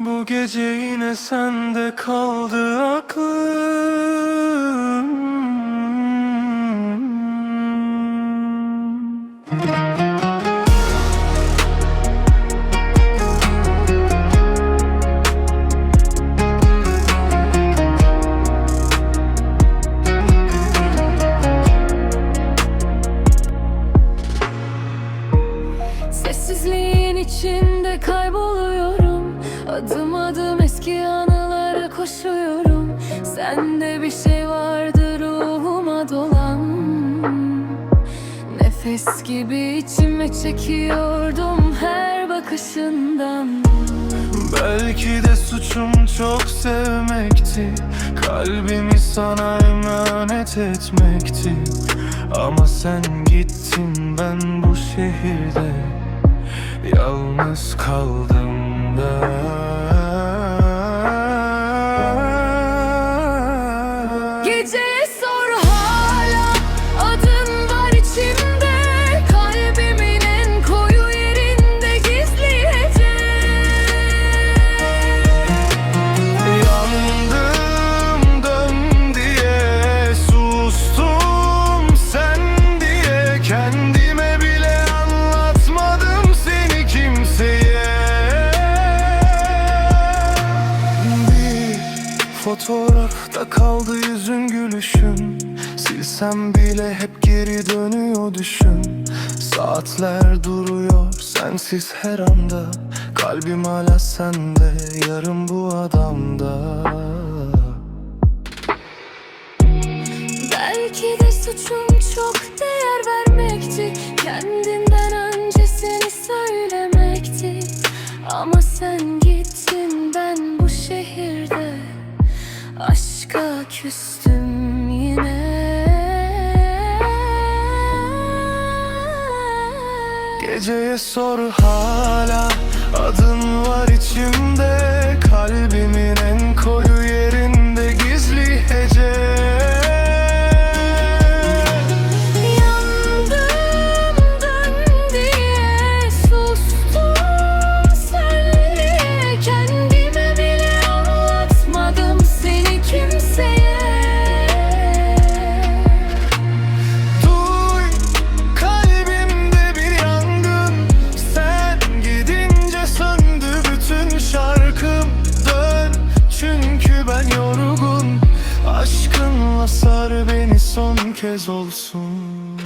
Bu gece yine sende kaldı aklım. Sessizliğin içinde kayboluyorum Adım adım eski anılara koşuyorum. Sende bir şey vardı ruhuma dolan. Nefes gibi içime çekiyordum her bakışından. Belki de suçum çok sevmekti. Kalbimi sana emanet etmekti. Ama sen gittin ben bu şehirde Yalnız kaldım da kaldı yüzün gülüşün. Silsem bile hep geri dönüyor düşün. Saatler duruyor sensiz her anda. Kalbim hala sende yarım bu adamda. Belki de suçum çok değer vermekti. Kendinden Aşka küstüm yine. Geceye sor hala adın var içimde Kalbimin en koyu son kez olsun.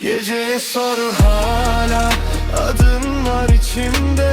Geceye sor hala adın var içimde.